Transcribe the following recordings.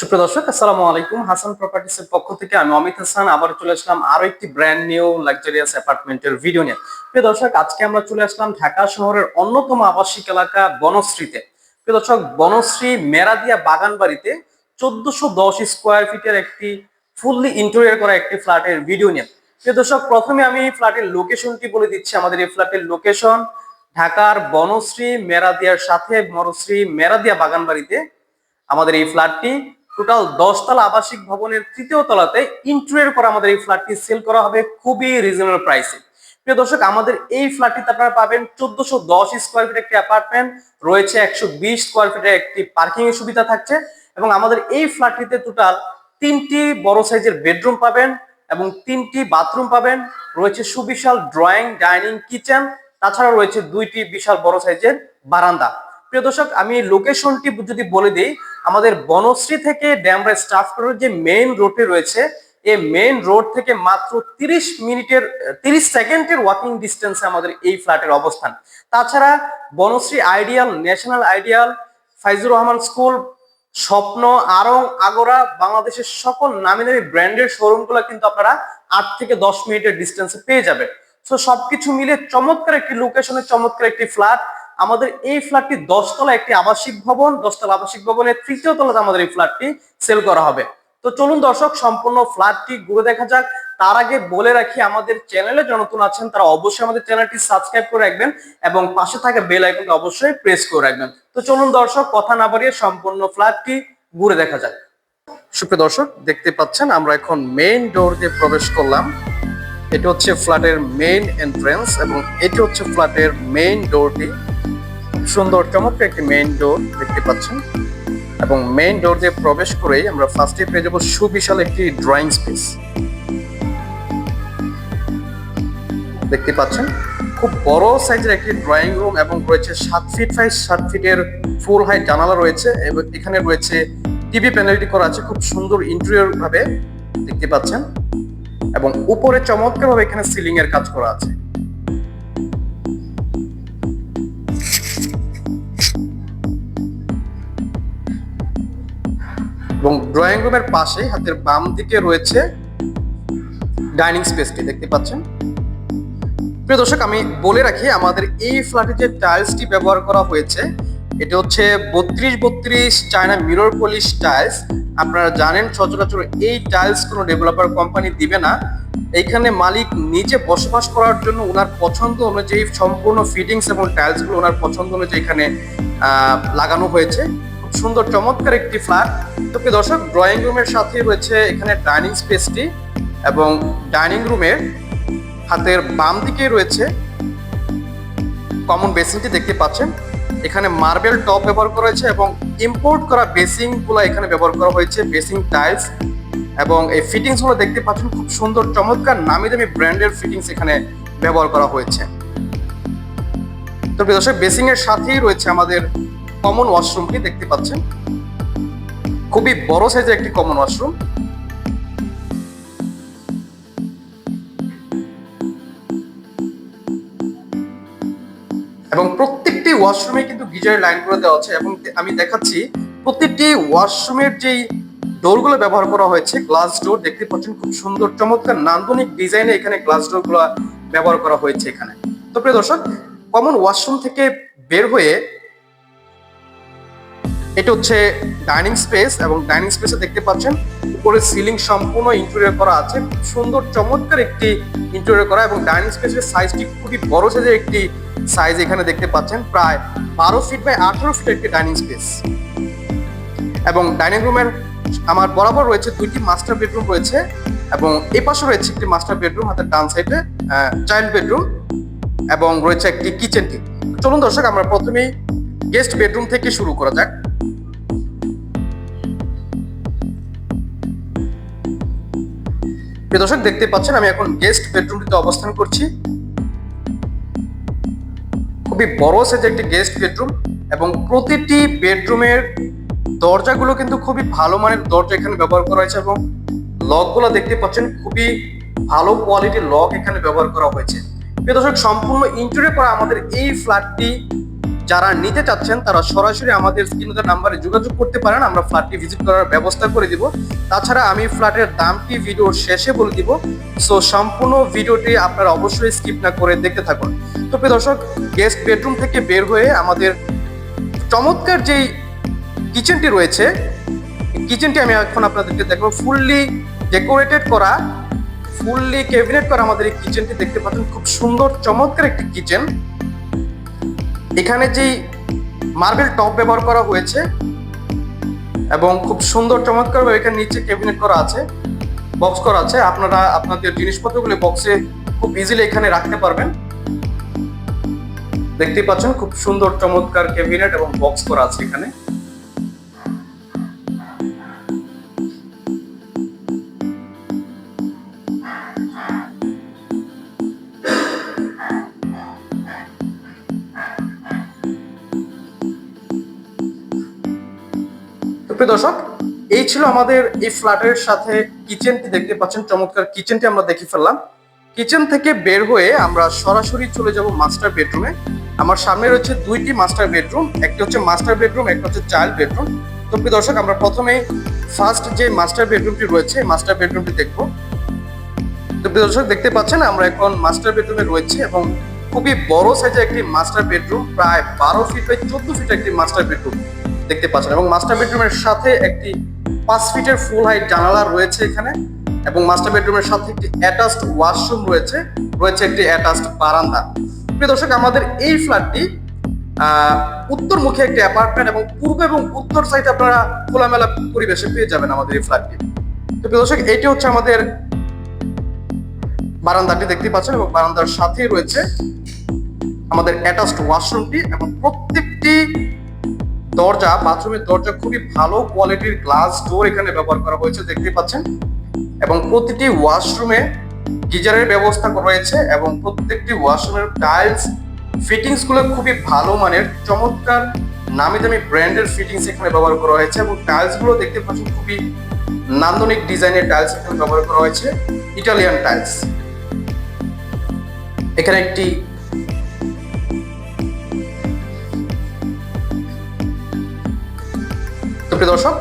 সুপ্রিয় দর্শক, আসসালামু আলাইকুম। হাসান প্রপার্টিস পক্ষ থেকে আমি অমিত হাসান। আবার চলে আসলাম আরও একটি ব্র্যান্ড নিউ লাক্সারিয়াস অ্যাপার্টমেন্টের ভিডিও নিয়ে। প্রিয় দর্শক, আজকে আমরা চলে আসলাম ঢাকা শহরের অন্যতম আবাসিক এলাকা বনশ্রীতে। প্রিয় দর্শক, বনশ্রী মেরাদিয়া বাগান বাড়িতে চোদ্দশো দশ স্কোয়ার ফিটের একটি ফুললি ইন্টেরিয়র করা একটি ফ্ল্যাটের ভিডিও নিয়ে। প্রিয় দর্শক, প্রথমে আমি ফ্ল্যাটের লোকেশনটি বলে দিচ্ছি। আমাদের এই ফ্ল্যাটের লোকেশন ঢাকার বনশ্রী মেরাদিয়ার সাথে বনশ্রী মেরাদিয়া বাগান বাড়িতে আমাদের এই ফ্ল্যাটটি টোটাল দশতলা আবাসিক ভবনের তৃতীয় তলাতে ইন্টেরিয়র করা আমাদের এই ফ্ল্যাটটি সেল করা হবে খুবই রিজনেবল প্রাইসে প্রিয় দর্শক, আমাদের এই ফ্ল্যাটটিতে আপনারা পাবেন চোদ্দশো দশ স্কোয়ার ফিট একটি অ্যাপার্টমেন্ট রয়েছে একশো বিশ স্কোয়ার ফিটের একটি পার্কিং এর সুবিধা থাকছে এবং আমাদের এই ফ্ল্যাটটিতে টোটাল তিনটি বড় সাইজের বেডরুম পাবেন এবং তিনটি বাথরুম পাবেন, রয়েছে সুবিশাল ড্রয়িং ডাইনিং কিচেন তাছাড়া রয়েছে দুইটি বিশাল বড় সাইজের বারান্দা। প্রিয় দর্শক, আমি লোকেশনটি যদি বলে দিই, আমাদের বনশ্রী থেকে ড্যামরা স্টাফ যে মেইন রোডে রয়েছে এই মেইন রোড থেকে মাত্র তিরিশ মিনিটের, তিরিশ সেকেন্ডের ওয়াকিং ডিস্টেন্সে আমাদের এই ফ্ল্যাটের অবস্থান। তাছাড়া Banasree ideal national ideal Faizur Rahman school Shwapno, Aarong, Agora বাংলাদেশের সকল নামি দামি ব্র্যান্ডের শোরুমগুলো কিন্তু আপনারা আট থেকে দশ মিনিটের ডিস্টেন্সে পেয়ে যাবেন। সো সবকিছু মিলে চমৎকার একটি লোকেশনে চমৎকার একটি ফ্ল্যাট আমাদের এই ফ্ল্যাটটি দশতলা একটি আবাসিক ভবন, দশতলা আবাসিক ভবনের তৃতীয় তলাতে আমাদের এই ফ্ল্যাটটি সেল করা হবে। তো চলুন দর্শক, সম্পূর্ণ ফ্ল্যাটটি ঘুরে দেখা যাক। তার আগে বলে রাখি, আমাদের চ্যানেলে যারা নতুন আছেন, তারা অবশ্যই আমাদের চ্যানেলটি সাবস্ক্রাইব করে রাখবেন এবং পাশে থাকা বেল আইকনটি অবশ্যই প্রেস করে রাখবেন। তো চলুন দর্শক, কথা না বাড়িয়ে সম্পূর্ণ ফ্ল্যাটটি ঘুরে দেখা যাক। সুপ্রিয় দর্শক, দেখতে পাচ্ছেন আমরা এখন মেইন ডোর দিয়ে প্রবেশ করলাম। এটা হচ্ছে ফ্ল্যাটের মেইন এন্ট্রেন্স এবং এটি হচ্ছে ফ্ল্যাটের মেইন ডোরটি সুন্দর, চমৎকার একটি মেইন ডোর দেখতে পাচ্ছেন। এবং মেইন ডোর দিয়ে প্রবেশ করেই আমরা ফার্স্টে পেয়ে যাব সুবিশাল একটি ড্রয়িং স্পেস দেখতে পাচ্ছেন, খুব বড় সাইজের একটি ড্রয়িং রুম এবং রয়েছে সাত ফিট বাই সাত ফিটের ফুল হাইট জানালা রয়েছে এবং এখানে রয়েছে টিভি প্যানেলটি করা আছে খুব সুন্দর ইন্টেরিয়র ভাবে, দেখতে পাচ্ছেন। এবং উপরে চমৎকার ভাবে এখানে সিলিং এর কাজ করা আছে। এবং ড্রয়িং রুমের পাশে হাতের বাম দিকে রয়েছে ডাইনিং স্পেসটি দেখতে পাচ্ছেন? প্রিয় দর্শক, আমি বলে রাখি, আমাদের এই ফ্ল্যাটে যে টাইলসটি ব্যবহার করা হয়েছে, এটা হচ্ছে বত্রিশ বত্রিশ চায়না মিরর পলিশ টাইলস আপনারা জানেন, সচরাচর এই টাইলস কোনো ডেভেলপার কোম্পানি দিবে না। এইখানে মালিক নিজে বসবাস করার জন্য ওনার পছন্দ অনুযায়ী সম্পূর্ণ ফিটিংস এবং টাইলসগুলো ওনার পছন্দ অনুযায়ী এখানে লাগানো হয়েছে। খুব সুন্দর চমৎকার একটি ফ্ল্যাট। তো দর্শক ড্রয়িং রুমের সাথে রয়েছে এখানে ডাইনিং স্পেসটি এবং ডাইনিং রুমের হাতের বাম দিকে রয়েছে কমন বেসিনটি দেখতে পাচ্ছেন। এখানে মার্বেল টপ ব্যবহার করা হয়েছে এবং ইম্পোর্ট করা বেসিংগুলো এখানে ব্যবহার করা হয়েছে বেসিং টাইলস এবং এই ফিটিংসগুলো দেখতে পাচ্ছেন, খুব সুন্দর, চমৎকার নামি দামি ব্র্যান্ডের ফিটিংস এখানে ব্যবহার করা হয়েছে। তো দর্শক বেসিং এর সাথেই রয়েছে আমাদের কমন ওয়াশরুমটি দেখতে পাচ্ছেন। খুবই বড় সাইজের একটি কমন ওয়াশরুম এবং প্রত্যেকটি ওয়াশরুমে কিন্তু গিজারের লাইনগুলো দেওয়া আছে এবং আমি দেখাচ্ছি, প্রত্যেকটি ওয়াশরুমের যেই ডোরগুলো ব্যবহার করা হয়েছে গ্লাস ডোর দেখতে পাচ্ছেন খুব সুন্দর, চমৎকার, নান্দনিক ডিজাইনে এখানে গ্লাস ডোরগুলো ব্যবহার করা হয়েছে এখানে। তো প্রিয় দর্শক কমন ওয়াশরুম থেকে বের হয়ে এটা হচ্ছে ডাইনিং স্পেস এবং ডাইনিং স্পেসে দেখতে পাচ্ছেন, উপরে সিলিং সম্পূর্ণ ইন্টেরিয়র করা আছে। সুন্দর, চমৎকার একটি ইন্টেরিয়র করা এবং ডাইনিং স্পেসের সাইজটি খুবই বড় সাইজের একটি সাইজ এখানে দেখতে পাচ্ছেন। প্রায় বারো ফিট বাই আঠারো ফিট একটি ডাইনিং স্পেস। এবং ডাইনিং রুমের আমার বরাবর রয়েছে দুইটি মাস্টার বেডরুম রয়েছে এবং এই পাশে রয়েছে একটি মাস্টার বেডরুম হাতের ডান সাইডে চাইল্ড বেডরুম এবং রয়েছে একটি কিচেনটি চলুন দর্শক, আমরা প্রথমেই গেস্ট বেডরুম থেকে শুরু করা যাক। দর্শক, দেখতে পাচ্ছেন আমি এখন গেস্ট বেডরুমটিতে অবস্থান করছি। খুবই বড় সাইজের একটি গেস্ট বেডরুম এবং প্রতিটি বেডরুমের দরজাগুলো কিন্তু খুবই ভালো মানের দরজা এখানে ব্যবহার করা হয়েছে এবং লকগুলো দেখতে পাচ্ছেন খুবই ভালো কোয়ালিটির লক এখানে ব্যবহার করা হয়েছে। প্রিয় দর্শক, সম্পূর্ণ ইন্টেরিয়র করা আমাদের এই ফ্ল্যাটটি যারা নিতে চাচ্ছেন, তারা সরাসরি আমাদের স্ক্রিনের নাম্বারে যোগাযোগ করতে পারেন। আমরা ফ্ল্যাটটি ভিজিট করার ব্যবস্থা করে দিব। তাছাড়া আমি ফ্ল্যাটের দামটি ভিডিওর শেষে বলে দিব। সো, সম্পূর্ণ ভিডিওটি আপনারা অবশ্যই স্কিপ না করে দেখতে থাকুন। তো, প্রিয় দর্শক, গেস্ট বেডরুম থেকে বের হয়ে আমাদের চমৎকার যেই কিচেনটি রয়েছে, কিচেনটি আমি এখন আপনাদেরকে দেখব। ফুললি ডেকোরেটেড করা, ফুললি ক্যাবিনেট করা আমাদের এই কিচেনটি দেখতে পাচ্ছেন। খুব সুন্দর, চমৎকার একটি কিচেন। এখানে যেই মার্বেল টপ ব্যবহার করা হয়েছে এবং খুব সুন্দর চমৎকার ভাবে এখানে নিচে ক্যাবিনেট করা আছে বক্স করা আছে, আপনারা আপনাদের জিনিসপত্রগুলো বক্সে খুব ইজিলি এখানে রাখতে পারবেন। দেখতেই পাচ্ছেন, খুব সুন্দর, চমৎকার ক্যাবিনেট এবং বক্স করা আছে এখানে। প্রিয় দর্শক, এই ছিল আমাদের এই ফ্ল্যাটের সাথে কিচেনটি দেখতে পাচ্ছেন। চমৎকার কিচেনটি আমরা দেখে ফেললাম। কিচেন থেকে বের হয়ে আমরা সরাসরি চলে যাব মাস্টার বেডরুমে। আমার সামনে রয়েছে দুইটি মাস্টার বেডরুম, একটা হচ্ছে মাস্টার বেডরুম, একটা হচ্ছে চাইল্ড বেডরুম। তো প্রিয় দর্শক, আমরা প্রথমে ফার্স্ট যে মাস্টার বেডরুমটি রয়েছে মাস্টার বেডরুমটি দেখব। তো প্রিয় দর্শক, দেখতে পাচ্ছেন, আমরা এখন মাস্টার বেডরুমে রয়েছে এবং খুবই বড় সাইজের একটি মাস্টার বেডরুম, প্রায় বারো ফিট বাই চোদ্দ ফিট একটি মাস্টার বেডরুম। দেখতে পাচ্ছেন এবং মাস্টার বেডরুমের সাথে একটি পাঁচ ফিটের ফুল হাইট জানালা রয়েছে এখানে এবং মাস্টার বেডরুমের সাথে একটি অ্যাটাচড ওয়াশরুম রয়েছে রয়েছে একটি অ্যাটাচড বারান্দা। প্রিয় দর্শক, আমাদের এই ফ্ল্যাটটি উত্তরমুখী একটি অ্যাপার্টমেন্ট এবং পূর্ব এবং উত্তর সাইডে আপনারা খোলামেলা পরিবেশে পেয়ে যাবেন আমাদের এই ফ্ল্যাটটি তো প্রিয় দর্শক এইটি হচ্ছে আমাদের বারান্দাটি দেখতে পাচ্ছেন এবং বারান্দার সাথেই রয়েছে আমাদের অ্যাটাচড ওয়াশরুমটি এবং প্রত্যেকটি দরজা, বাথরুমের দরজা খুবই ভালো কোয়ালিটির গ্লাস ডোর এখানে ব্যবহার করা হয়েছে দেখতে পাচ্ছেন। এবং প্রতিটি ওয়াশরুমে গিজারের ব্যবস্থা রয়েছে এবং প্রত্যেকটি ওয়াশরুমের টাইলস ফিটিংসগুলো খুবই ভালো মানের, চমৎকার নামি দামি ব্র্যান্ডের ফিটিংস এখানে ব্যবহার করা হয়েছে এবং টাইলসগুলো দেখতে পাচ্ছেন খুবই নান্দনিক ডিজাইনের টাইলস এখানে ব্যবহার করা হয়েছে ইটালিয়ান টাইলস এখানে একটি তো প্রিয় দর্শক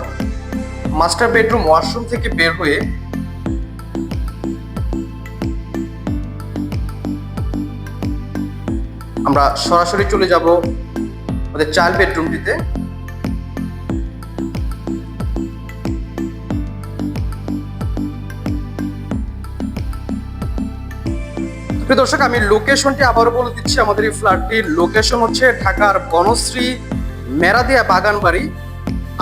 মাস্টার বেডরুম ওয়াশরুম থেকে বের হয়ে আমরা সরাসরি চলে যাব আমাদের চাইল্ড বেডরুমটিতে দর্শক, আমি লোকেশনটি আবারও বলে দিচ্ছি। আমাদের এই ফ্ল্যাটটির লোকেশন হচ্ছে ঢাকার বনশ্রী মেরাদিয়া বাগানবাড়ি।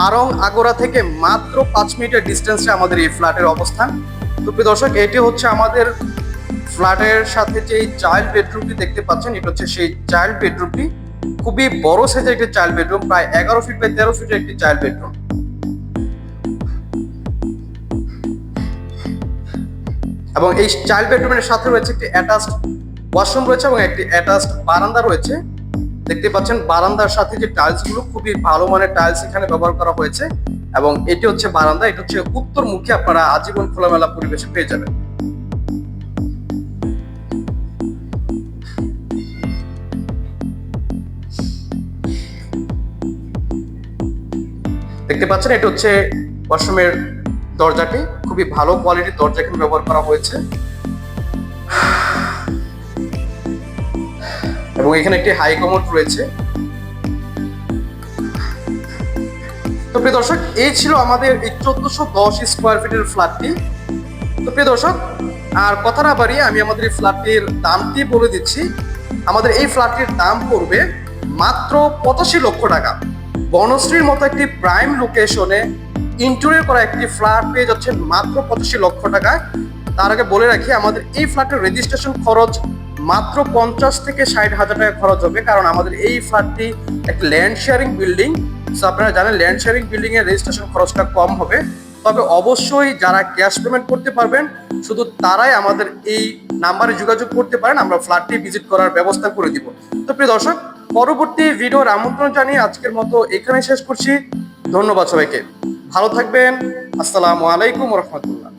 আরং আগোড়া থেকে মাত্র পাঁচ মিনিটের ডিস্টেন্সে আমাদের এই ফ্ল্যাটের অবস্থান। তো প্রিয় দর্শক, এটি হচ্ছে আমাদের ফ্ল্যাটের সাথে যে চাইল্ড বেডরুমটি দেখতে পাচ্ছেন, এটা হচ্ছে সেই চাইল্ড বেডরুমটি খুবই বড় সাইজের একটি চাইল্ড বেডরুম প্রায় এগারো ফিট বাই তেরো ফিটের একটি চাইল্ড বেডরুম এবং এই চাইল্ড বেডরুমের সাথে রয়েছে একটি অ্যাটাচড ওয়াশরুম রয়েছে এবং একটি অ্যাটাচড বারান্দা রয়েছে। দেখতে পাচ্ছেন, বারান্দার সাথে যে টাইলসগুলো, খুবই ভালো মানের টাইলস এখানে ব্যবহার করা হয়েছে এবং এটি হচ্ছে বারান্দা, এটা হচ্ছে উত্তরমুখী, আপনারা আজীবন খোলামেলা পরিবেশে পেয়ে যাবেন। দেখতে পাচ্ছেন, এটা হচ্ছে ওয়াশরুমের দরজাটি, খুবই ভালো কোয়ালিটির দরজা এখানে ব্যবহার করা হয়েছে। এবং এখানে একটি হাই কমোড রয়েছে। তো প্রিয় দর্শক এই ছিল আমাদের এই চোদ্দশো দশ স্কোয়ার ফিটের ফ্ল্যাটটি তো প্রিয় দর্শক, আর কথা না বাড়িয়ে আমি আমাদের এই ফ্ল্যাটটির দামটি বলে দিচ্ছি। আমাদের এই ফ্ল্যাটটির দাম পড়বে মাত্র পঁচাশি লক্ষ টাকা। বনশ্রীর মতো একটি প্রাইম লোকেশনে ইন্টুরিয়র করা একটি ফ্ল্যাট পেয়ে যাচ্ছে মাত্র পঁচাশি লক্ষ টাকায় তার আগে বলে রাখি, আমাদের এই ফ্ল্যাটের রেজিস্ট্রেশন খরচ মাত্র পঞ্চাশ থেকে ষাট হাজার টাকা খরচ হবে, কারণ আমাদের এই ফ্ল্যাটটি একটি ল্যান্ড শেয়ারিং বিল্ডিং আপনারা জানেন ল্যান্ড শেয়ারিং বিল্ডিং এর রেজিস্ট্রেশন খরচটা কম হবে। তবে অবশ্যই যারা ক্যাশ পেমেন্ট করতে পারবেন, শুধু তারাই আমাদের এই নাম্বারে যোগাযোগ করতে পারেন, আমরা ফ্ল্যাটটি ভিজিট করার ব্যবস্থা করে দিব। তো, প্রিয় দর্শক, পরবর্তী ভিডিওর আমন্ত্রণ জানিয়ে আজকের মতো এখানে শেষ করছি। ধন্যবাদ সবাইকে। ভালো থাকবেন। আসসালামু আলাইকুম রহমতুল্লাহ।